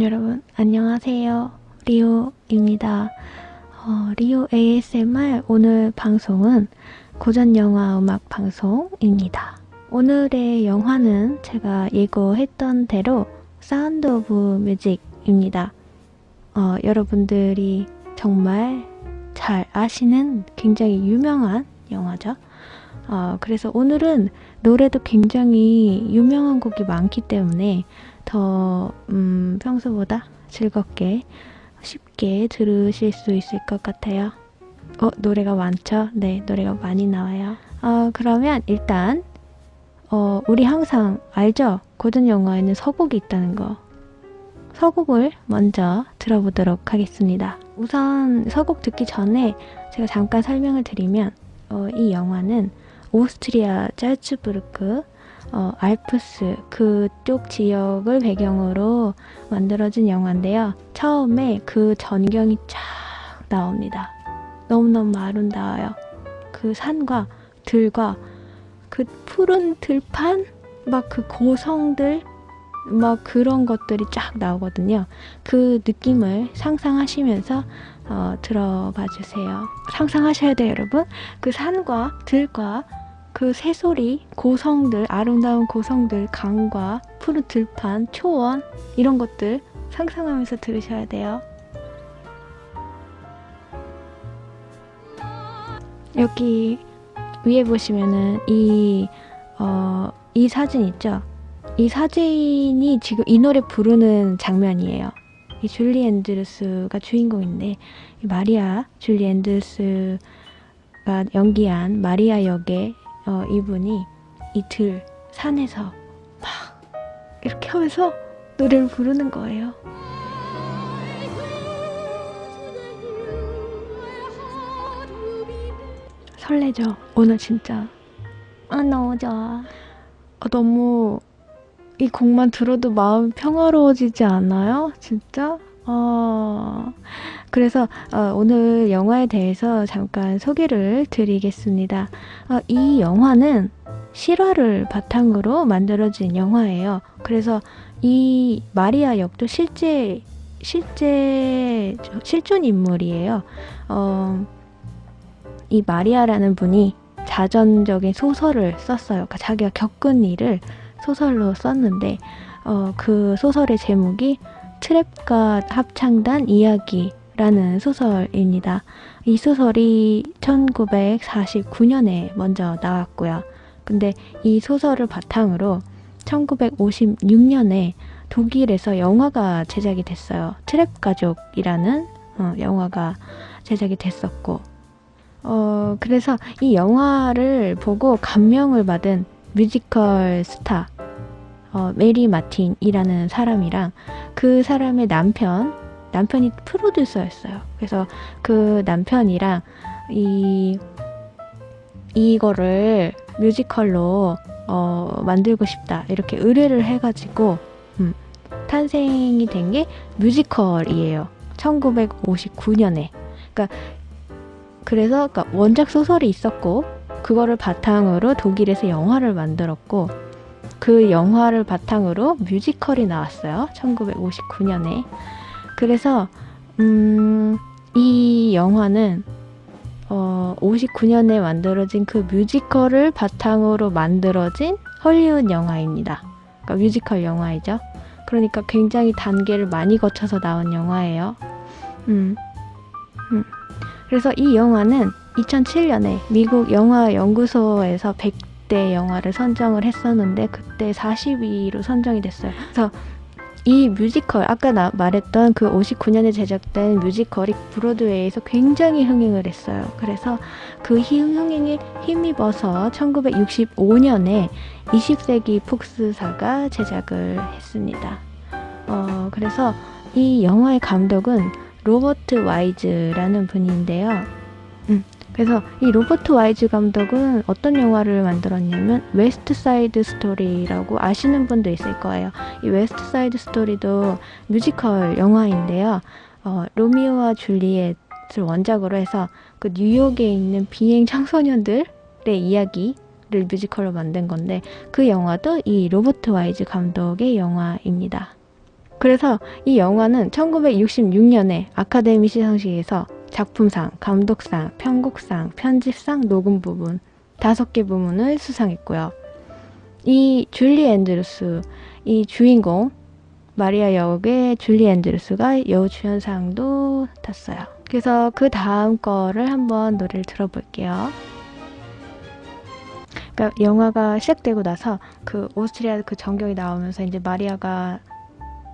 여러분 안녕하세요. 리오입니다. 어, 리오 ASMR 오늘 방송은 고전 영화 음악 방송입니다. 오늘의 영화는 제가 예고했던 대로 사운드 오브 뮤직입니다. 어, 여러분들이 정말 잘 아시는 굉장히 유명한 영화죠. 어, 그래서 오늘은 노래도 굉장히 유명한 곡이 많기 때문에 더 음, 평소보다 즐겁게 쉽게 들으실 수 있을 것 같아요. 어, 노래가 많죠? 네, 노래가 많이 나와요. 어, 그러면 일단 어, 우리 항상 알죠? 고전 영화에는 서곡이 있다는 거. 서곡을 먼저 들어보도록 하겠습니다. 우선 서곡 듣기 전에 제가 잠깐 설명을 드리면 어, 이 영화는 오스트리아 짤츠부르크 어, 알프스 그쪽 지역을 배경으로 만들어진 영화인데요. 처음에 그 전경이 쫙 나옵니다. 너무너무 아름다워요. 그 산과 들과 그 푸른 들판 막 그 고성들 막 그런 것들이 쫙 나오거든요. 그 느낌을 상상하시면서 어, 들어봐 주세요. 상상하셔야 돼요, 여러분. 그 산과 들과 그 새소리, 고성들, 아름다운 고성들, 강과 푸른 들판, 초원 이런 것들 상상하면서 들으셔야 돼요. 여기 위에 보시면은 이, 어, 이 사진 있죠? 이 사진이 지금 이 노래 부르는 장면이에요. 이 줄리 앤드루스가 주인공인데, 이 마리아 줄리 앤드루스가 연기한 마리아 역의 어, 이분이 이들 산에서 막 이렇게 하면서 노래를 부르는 거예요. 설레죠? 오늘 진짜. 아, 너무 좋아. 아, 너무 이 곡만 들어도 마음 평화로워지지 않아요? 진짜? 어, 그래서 어, 오늘 영화에 대해서 잠깐 소개를 드리겠습니다. 어, 이 영화는 실화를 바탕으로 만들어진 영화예요. 그래서 이 마리아 역도 실제 실제 실존 인물이에요. 어, 이 마리아라는 분이 자전적인 소설을 썼어요. 그러니까 자기가 겪은 일을 소설로 썼는데 어, 그 소설의 제목이 트랩과 합창단 이야기라는 소설입니다. 이 소설이 1949년에 먼저 나왔고요. 근데 이 소설을 바탕으로 1956년에 독일에서 영화가 제작이 됐어요. 트랩 가족이라는 어, 영화가 제작이 됐었고, 어, 그래서 이 영화를 보고 감명을 받은 뮤지컬 스타, 어, 메리 마틴이라는 사람이랑 그 사람의 남편, 남편이 프로듀서였어요. 그래서 그 남편이랑 이, 이거를 뮤지컬로 어, 만들고 싶다. 이렇게 의뢰를 해가지고, 음, 탄생이 된 게 뮤지컬이에요. 1959년에. 그러니까, 그래서 그러니까 원작 소설이 있었고, 그거를 바탕으로 독일에서 영화를 만들었고, 그 영화를 바탕으로 뮤지컬이 나왔어요. 1959년에. 그래서 음, 이 영화는 어, 59년에 만들어진 그 뮤지컬을 바탕으로 만들어진 헐리우드 영화입니다. 그러니까 뮤지컬 영화이죠. 그러니까 굉장히 단계를 많이 거쳐서 나온 영화예요. 음, 음. 그래서 이 영화는 2007년에 미국 영화 연구소에서 100 대 영화를 선정을 했었는데 그때 40위로 선정이 됐어요. 그래서 이 뮤지컬 아까 나 말했던 그 59년에 제작된 뮤지컬이 브로드웨이에서 굉장히 흥행을 했어요. 그래서 그 흥행에 힘입어서 1965년에 20세기 폭스사가 제작을 했습니다. 어, 그래서 이 영화의 감독은 로버트 와이즈라는 분인데요. 음, 그래서 이 로버트 와이즈 감독은 어떤 영화를 만들었냐면 웨스트 사이드 스토리라고 아시는 분도 있을 거예요. 이 웨스트 사이드 스토리도 뮤지컬 영화인데요. 어, 로미오와 줄리엣을 원작으로 해서 그 뉴욕에 있는 비행 청소년들의 이야기 를 뮤지컬로 만든 건데 그 영화도 이 로버트 와이즈 감독의 영화입니다. 그래서 이 영화는 1966년에 아카데미 시상식에서 작품상, 감독상, 편곡상, 편집상, 녹음 부분 다섯 개 부문을 수상했고요. 이 줄리 앤드루스, 이 주인공 마리아 역의 줄리 앤드루스가 여주연상도 탔어요. 그래서 그 다음 거를 한번 노래를 들어볼게요. 그러니까 영화가 시작되고 나서 그 오스트리아 그 전경이 나오면서 이제 마리아가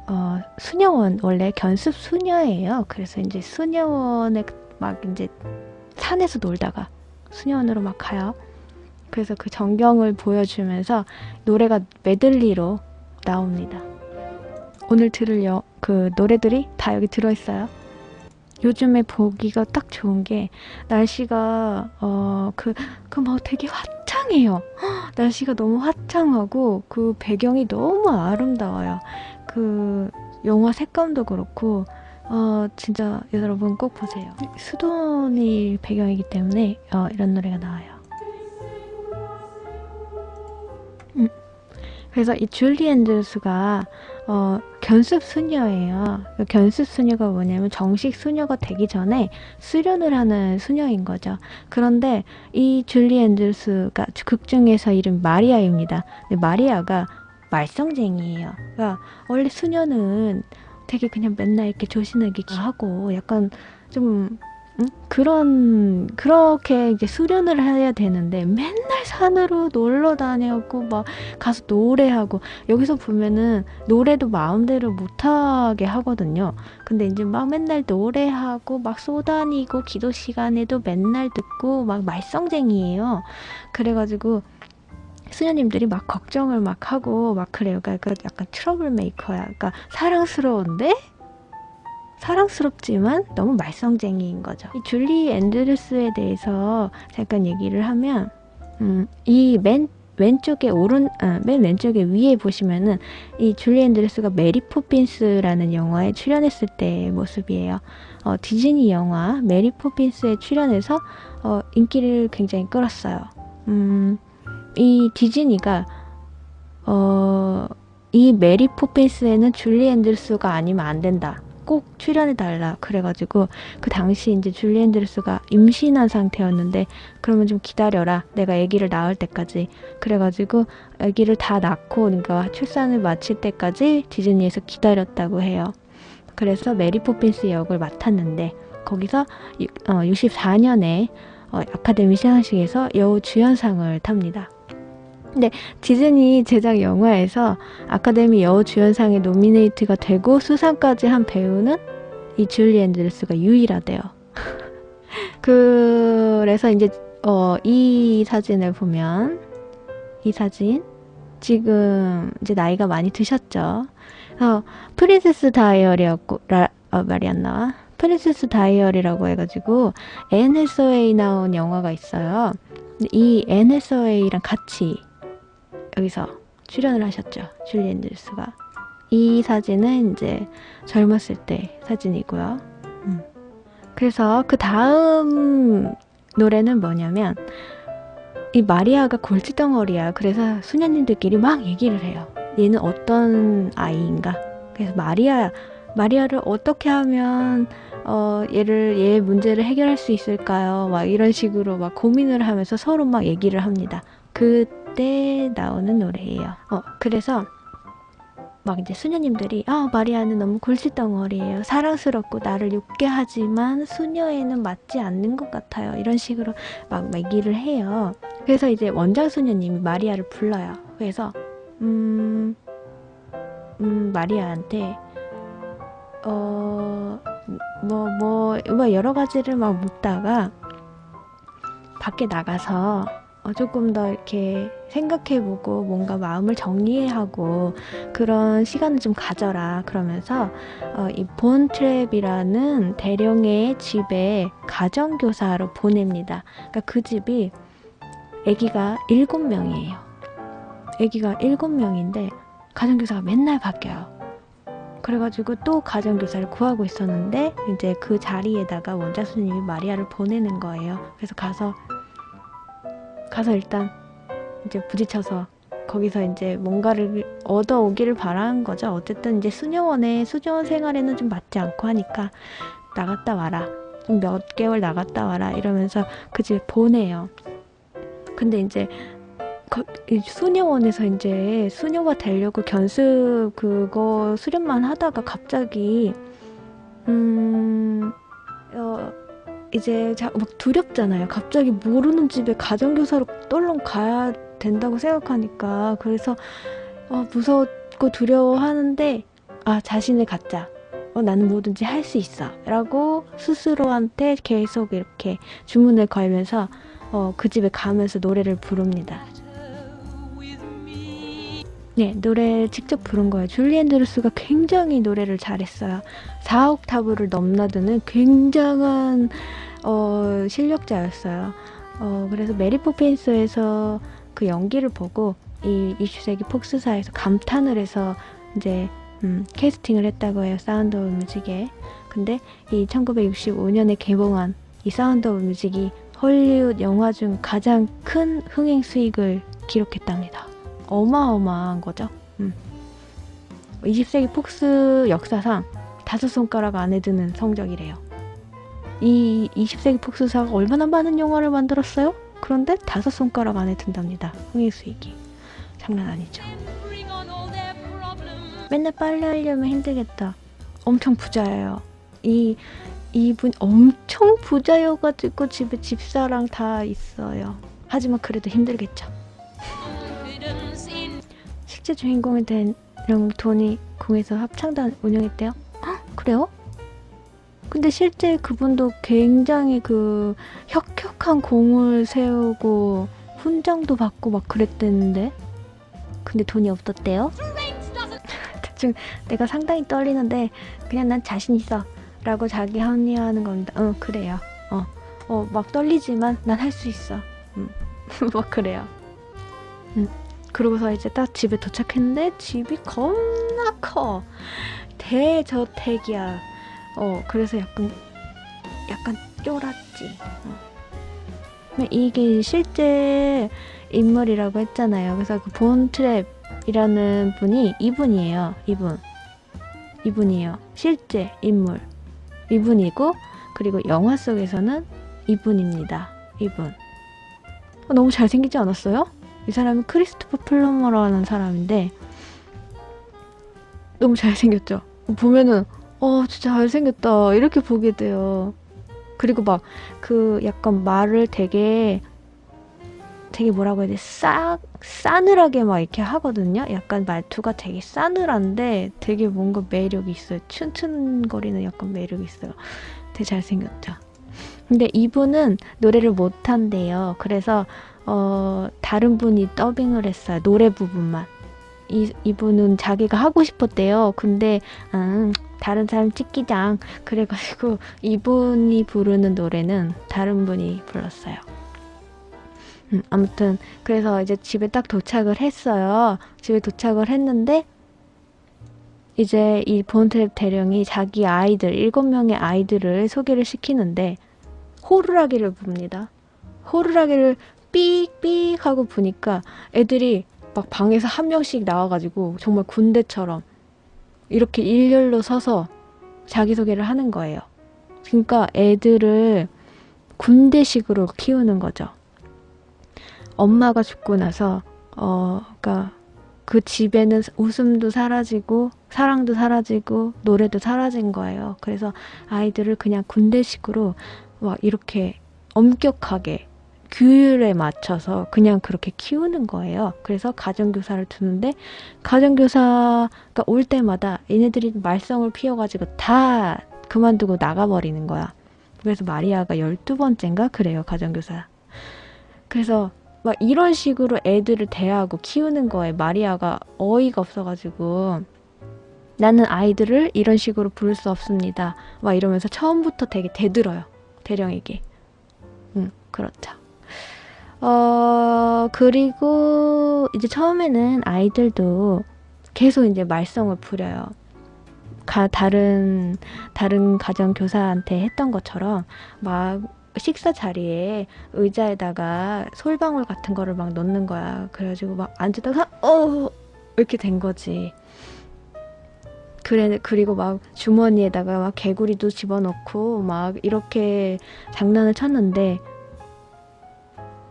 어, 수녀원 원래 견습 수녀예요. 그래서 이제 수녀원에 막 이제 산에서 놀다가 수녀원으로 막 가요. 그래서 그 전경을 보여주면서 노래가 메들리로 나옵니다. 오늘 들을 여, 그 노래들이 다 여기 들어있어요. 요즘에 보기가 딱 좋은 게 날씨가 어그그 막 되게 화창해요. 헉, 날씨가 너무 화창하고 그 배경이 너무 아름다워요. 그 영화 색감도 그렇고 어 진짜 여러분 꼭 보세요. 수도원이 배경이기 때문에 어, 이런 노래가 나와요. 음. 그래서 이 줄리 앤드루스가 어, 견습 수녀예요. 그 견습 수녀가 뭐냐면 정식 수녀가 되기 전에 수련을 하는 수녀인 거죠. 그런데 이 줄리 앤드루스가 극 중에서 이름 마리아입니다. 마리아가 말썽쟁이에요. 그러니까 원래 수녀는 되게 그냥 맨날 이렇게 조신하게 하고 약간 좀 응? 그런 그렇게 이제 수련을 해야 되는데 맨날 산으로 놀러 다녔고 막 가서 노래하고 여기서 보면은 노래도 마음대로 못하게 하거든요. 근데 이제 막 맨날 노래하고 막 쏘다니고 기도 시간에도 맨날 듣고 막 말썽쟁이에요. 그래가지고 수녀님들이 막 걱정을 막 하고 막 그래요. 그러니까 약간 트러블 메이커야. 그러니까 사랑스러운데 사랑스럽지만 너무 말썽쟁이인 거죠. 이 줄리 앤드루스에 대해서 잠깐 얘기를 하면 음, 이맨 왼쪽에 오른 아, 맨 왼쪽에 위에 보시면은 이 줄리 앤드루스가 메리 포핀스라는 영화에 출연했을 때의 모습이에요. 어, 디즈니 영화 메리 포핀스에 출연해서 어, 인기를 굉장히 끌었어요. 음, 이 디즈니가 어, 이 메리 포핀스에는 줄리 앤드루스가 아니면 안 된다. 꼭 출연해 달라 그래가지고 그 당시 이제 줄리 앤드루스가 임신한 상태였는데 그러면 좀 기다려라. 내가 아기를 낳을 때까지. 그래가지고 아기를 다 낳고 그러니까 출산을 마칠 때까지 디즈니에서 기다렸다고 해요. 그래서 메리 포핀스 역을 맡았는데 거기서 어, 64년에 어, 아카데미 시상식에서 여우 주연상을 탑니다 근데 디즈니 제작 영화에서 아카데미 여우 주연상에 노미네이트가 되고 수상까지 한 배우는 이 줄리 앤드루스가 유일하대요. 그래서 이제 어, 이 사진을 보면 이 사진 지금 이제 나이가 많이 드셨죠. 어, 프린세스 다이어리였고 라, 어, 말이 안 나와. 프린세스 다이어리라고 해가지고 앤 해서웨이 나온 영화가 있어요. 이 앤 해서웨이랑 같이 여기서 출연을 하셨죠. 줄리 앤드루스가. 이 사진은 이제 젊었을 때 사진이고요. 음. 그래서 그 다음 노래는 뭐냐면 이 마리아가 골칫덩어리야. 그래서 수녀님들끼리 막 얘기를 해요. 얘는 어떤 아이인가? 그래서 마리아 마리아를 어떻게 하면 어 얘를 얘 문제를 해결할 수 있을까요? 막 이런 식으로 막 고민을 하면서 서로 막 얘기를 합니다. 그 때 나오는 노래예요. 어, 그래서 막 이제 수녀님들이 아 마리아는 너무 골칫덩어리예요. 사랑스럽고 나를 욕게 하지만 수녀에는 맞지 않는 것 같아요. 이런 식으로 막 얘기를 해요. 그래서 이제 원장 수녀님이 마리아를 불러요. 그래서 음, 음 마리아한테 어 뭐 뭐, 뭐 여러 가지를 막 묻다가 밖에 나가서 어, 조금 더 이렇게 생각해보고 뭔가 마음을 정리하고 그런 시간을 좀 가져라 그러면서 어, 이 본트랩이라는 대령의 집에 가정교사로 보냅니다. 그러니까 그 집이 아기가 일곱 명이에요. 아기가 일곱 명인데 가정교사가 맨날 바뀌어요. 그래가지고 또 가정교사를 구하고 있었는데 이제 그 자리에다가 원자 스님이 마리아를 보내는 거예요. 그래서 가서 가서 일단 이제 부딪혀서 거기서 이제 뭔가를 얻어오기를 바라는 거죠. 어쨌든 이제 수녀원에 수녀원 생활에는 좀 맞지 않고 하니까 나갔다 와라. 좀 몇 개월 나갔다 와라 이러면서 그 집에 보내요. 근데 이제 거, 이 수녀원에서 이제 수녀가 되려고 견습 그거 수련만 하다가 갑자기 음 어, 이제 자, 막 두렵잖아요. 갑자기 모르는 집에 가정교사로 떨렁 가야 된다고 생각하니까 그래서 어, 무섭고 두려워하는데 아 자신을 갖자. 어, 나는 뭐든지 할 수 있어. 라고 스스로한테 계속 이렇게 주문을 걸면서 어, 그 집에 가면서 노래를 부릅니다. 네, 노래 직접 부른 거예요. 줄리 앤드루스가 굉장히 노래를 잘했어요. 4옥타브를 넘나드는 굉장한 어, 실력자였어요. 어, 그래서 메리 포핀스에서 그 연기를 보고 이 20세기 폭스사에서 감탄을 해서 이제 음, 캐스팅을 했다고 해요. 사운드 오브 뮤직에. 근데 이 1965년에 개봉한 이 사운드 오브 뮤직이 헐리우드 영화 중 가장 큰 흥행 수익을 기록했답니다. 어마어마한 거죠. 음. 20세기 폭스 역사상 다섯 손가락 안에 드는 성적이래요. 이 20세기 폭스사가 얼마나 많은 영화를 만들었어요? 그런데 다섯 손가락 안에 든답니다. 흥행 수익이. 장난 아니죠. 맨날 빨래 하려면 힘들겠다. 엄청 부자예요. 이 이분 엄청 부자여가지고 집에 집사랑 다 있어요. 하지만 그래도 힘들겠죠. 실제 주인공이 된 영톤이 공에서 합창단 운영했대요. 헉, 그래요? 근데 실제 그분도 굉장히 그 혁혁한 공을 세우고 훈장도 받고 막 그랬대는데 근데 돈이 없었대요. 대충 내가 상당히 떨리는데 그냥 난 자신 있어 라고 자기 합리화하는 겁니다. 어 그래요. 어, 어 막 떨리지만 난 할 수 있어. 음. 막 그래요. 음. 그러고서 이제 딱 집에 도착했는데 집이 겁나 커. 대저택이야. 어, 그래서 약간, 약간 쫄았지. 어. 이게 실제 인물이라고 했잖아요. 그래서 그 본트랩이라는 분이 이분이에요. 이분. 이분이에요. 실제 인물. 이분이고, 그리고 영화 속에서는 이분입니다. 이분. 어, 너무 잘생기지 않았어요? 이 사람은 크리스토퍼 플러머라는 사람인데 너무 잘생겼죠. 보면은 어 진짜 잘생겼다 이렇게 보게 돼요. 그리고 막 그 약간 말을 되게 되게 뭐라고 해야 돼? 싸 싸늘하게 막 이렇게 하거든요. 약간 말투가 되게 싸늘한데 되게 뭔가 매력이 있어요. 춘춘거리는 약간 매력이 있어요. 되게 잘생겼죠. 근데 이분은 노래를 못한대요. 그래서 어, 다른 분이 더빙을 했어요. 노래 부분만. 이, 이분은 자기가 하고 싶었대요. 근데, 음, 다른 사람 찍기장. 그래가지고, 이분이 부르는 노래는 다른 분이 불렀어요. 음, 아무튼, 그래서 이제 집에 딱 도착을 했어요. 집에 도착을 했는데, 이제 이 본트랩 대령이 자기 아이들, 일곱 명의 아이들을 소개를 시키는데, 호루라기를 붑니다. 호루라기를 삑삑 하고 보니까 애들이 막 방에서 한 명씩 나와가지고 정말 군대처럼 이렇게 일렬로 서서 자기소개를 하는 거예요. 그러니까 애들을 군대식으로 키우는 거죠. 엄마가 죽고 나서 어, 그러니까 그 집에는 웃음도 사라지고 사랑도 사라지고 노래도 사라진 거예요. 그래서 아이들을 그냥 군대식으로 막 이렇게 엄격하게 규율에 맞춰서 그냥 그렇게 키우는 거예요. 그래서 가정교사를 두는데 가정교사가 올 때마다 얘네들이 말썽을 피워가지고 다 그만두고 나가버리는 거야. 그래서 마리아가 12번째인가 그래요, 가정교사. 그래서 막 이런 식으로 애들을 대하고 키우는 거에 마리아가 어이가 없어가지고 나는 아이들을 이런 식으로 부를 수 없습니다. 막 이러면서 처음부터 되게 대들어요. 대령에게. 응, 그렇죠. 어, 그리고 이제 처음에는 아이들도 계속 이제 말썽을 부려요. 가, 다른, 다른 가정 교사한테 했던 것처럼 막 식사 자리에 의자에다가 솔방울 같은 거를 막 넣는 거야. 그래가지고 막 앉다가 어 이렇게 된 거지. 그래 그리고 막 주머니에다가 막 개구리도 집어넣고 막 이렇게 장난을 쳤는데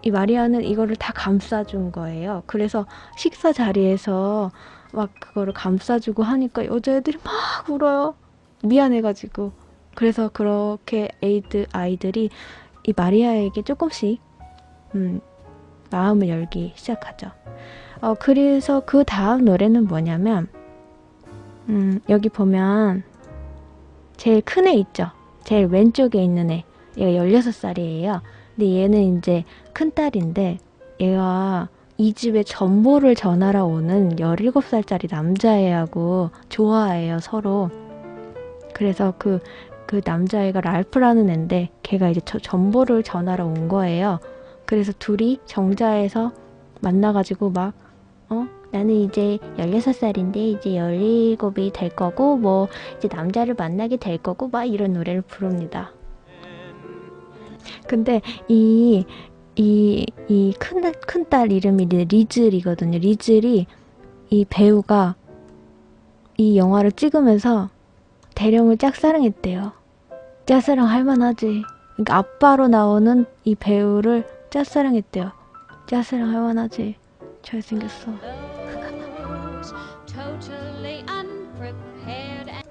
이 마리아는 이거를 다 감싸준 거예요. 그래서 식사 자리에서 막 그거를 감싸주고 하니까 여자애들이 막 울어요. 미안해가지고. 그래서 그렇게 에이드 아이들이 이 마리아에게 조금씩 음, 마음을 열기 시작하죠. 어, 그래서 그 다음 노래는 뭐냐면 음, 여기 보면 제일 큰 애 있죠. 제일 왼쪽에 있는 애. 얘가 16살이에요. 근데 얘는 이제 큰 딸인데 얘가 이 집에 전보를 전하러 오는 17살짜리 남자애하고 좋아해요, 서로. 그래서 그, 그 남자애가 랄프라는 애인데 걔가 이제 저, 전보를 전하러 온 거예요. 그래서 둘이 정자에서 만나가지고 막, 어? 나는 이제 16살인데 이제 17이 될 거고, 뭐, 이제 남자를 만나게 될 거고, 막 이런 노래를 부릅니다. 근데 이, 이, 이 큰, 큰 딸 이름이 리즐이거든요. 리즐이 이 배우가 이 영화를 찍으면서 대령을 짝사랑했대요. 짝사랑 할만하지. 그러니까 아빠로 나오는 이 배우를 짝사랑했대요. 짝사랑 할만하지. 잘생겼어.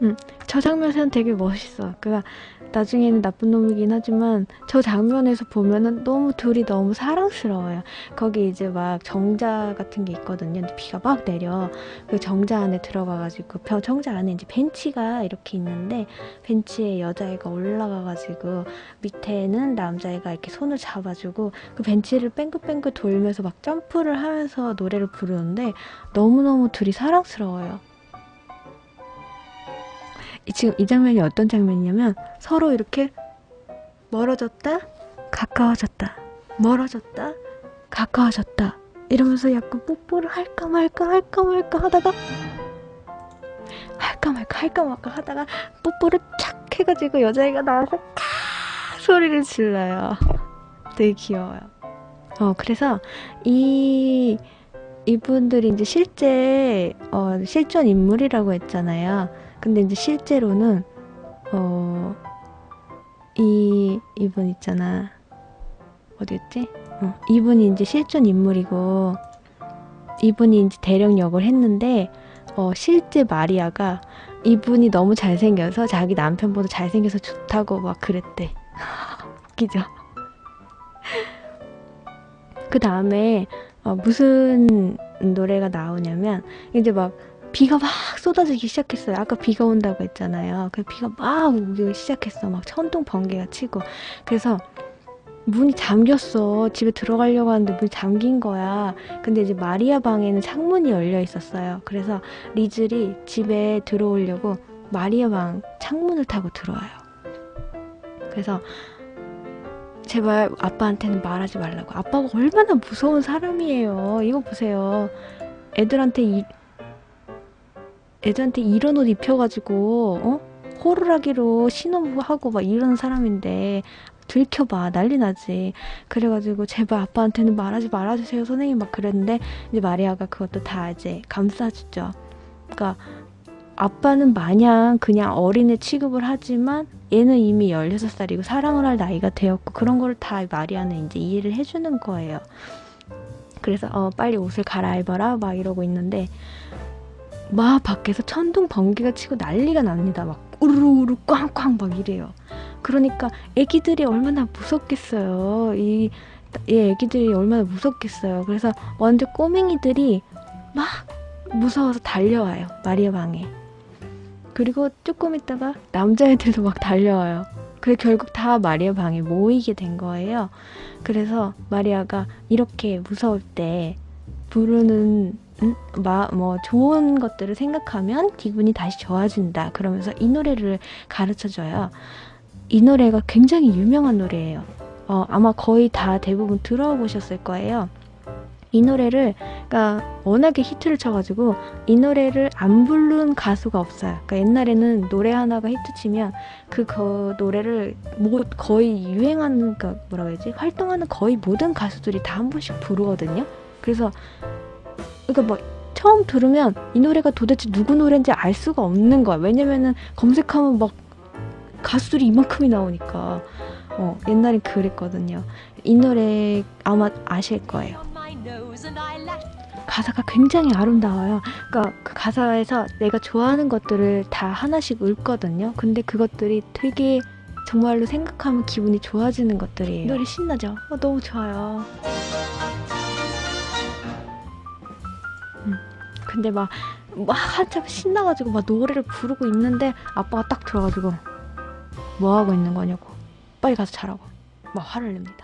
and 저 장면에서는 되게 멋있어. 그가 나중에는 나쁜 놈이긴 하지만 저 장면에서 보면은 너무 둘이 너무 사랑스러워요. 거기 이제 막 정자 같은 게 있거든요. 비가 막 내려. 그 정자 안에 들어가가지고 벼 정자 안에 이제 벤치가 이렇게 있는데 벤치에 여자애가 올라가가지고 밑에는 남자애가 이렇게 손을 잡아주고 그 벤치를 뺑글뺑글 돌면서 막 점프를 하면서 노래를 부르는데 너무너무 둘이 사랑스러워요. 이- 지금 이 장면이 어떤 장면이냐면 서로 이렇게 멀어졌다 가까워졌다 멀어졌다 가까워졌다 이러면서 약간 뽀뽀를 할까 말까 할까 말까 하다가 할까 말까 할까 말까 하다가 뽀뽀를 착 해가지고 여자애가 나와서 카 소리를 질러요. 되게 귀여워요. 어 그래서 이 이분들이 이제 실제 어, 실존 인물이라고 했잖아요 근데 이제 실제로는 어, 이 이분 있잖아 어디였지? 어, 이분이 이제 실존 인물이고 이분이 이제 대령 역을 했는데 어, 실제 마리아가 이분이 너무 잘생겨서 자기 남편보다 잘생겨서 좋다고 막 그랬대. 웃기죠? 그 다음에 어, 무슨 노래가 나오냐면 이제 막 비가 막 쏟아지기 시작했어요. 아까 비가 온다고 했잖아요. 그 비가 막 오기 시작했어. 막 천둥 번개가 치고. 그래서 문이 잠겼어. 집에 들어가려고 하는데 문이 잠긴 거야. 근데 이제 마리아 방에는 창문이 열려 있었어요. 그래서 리즐이 집에 들어오려고 마리아 방 창문을 타고 들어와요. 그래서 제발 아빠한테는 말하지 말라고. 아빠가 얼마나 무서운 사람이에요. 이거 보세요. 애들한테 이, 애들한테 이런 옷 입혀가지고 어? 호루라기로 신호하고 막 이러는 사람인데 들켜봐. 난리 나지. 그래가지고 제발 아빠한테는 말하지 말아주세요. 선생님 막 그랬는데 이제 마리아가 그것도 다 이제 감싸주죠. 그러니까 아빠는 마냥 그냥 어린애 취급을 하지만 얘는 이미 16살이고 사랑을 할 나이가 되었고 그런 거를 다 마리아는 이제 이해를 해주는 거예요. 그래서 어 빨리 옷을 갈아입어라 막 이러고 있는데 막 밖에서 천둥 번개가 치고 난리가 납니다. 막 우르르 꽝꽝 막 이래요. 그러니까 애기들이 얼마나 무섭겠어요. 이, 이 애기들이 얼마나 무섭겠어요. 그래서 먼저 꼬맹이들이 막 무서워서 달려와요. 마리아 방에. 그리고 조금 있다가 남자애들도 막 달려와요. 그래 결국 다 마리아 방에 모이게 된 거예요. 그래서 마리아가 이렇게 무서울 때 부르는 음, 마, 뭐 좋은 것들을 생각하면 기분이 다시 좋아진다. 그러면서 이 노래를 가르쳐 줘요. 이 노래가 굉장히 유명한 노래예요. 어, 아마 거의 다 대부분 들어보셨을 거예요. 이 노래를 그러니까 워낙에 히트를 쳐가지고 이 노래를 안 부른 가수가 없어요. 그러니까 옛날에는 노래 하나가 히트치면 그 거, 노래를 뭐 거의 유행하는 그러니까 뭐라 그러지 활동하는 거의 모든 가수들이 다 한 번씩 부르거든요. 그래서 그러니까 뭐 처음 들으면 이 노래가 도대체 누구 노래인지 알 수가 없는 거야. 왜냐면은 검색하면 막 가수들이 이만큼이 나오니까 어, 옛날엔 그랬거든요. 이 노래 아마 아실 거예요. 가사가 굉장히 아름다워요. 그러니까 그 가사에서 내가 좋아하는 것들을 다 하나씩 읊거든요. 근데 그것들이 되게 정말로 생각하면 기분이 좋아지는 것들이에요. 노래 신나죠? 어, 너무 좋아요. 근데 막, 막 한참 신나가지고 막 노래를 부르고 있는데 아빠가 딱 들어가지고 뭐 하고 있는 거냐고 빨리 가서 자라고 막 화를 냅니다.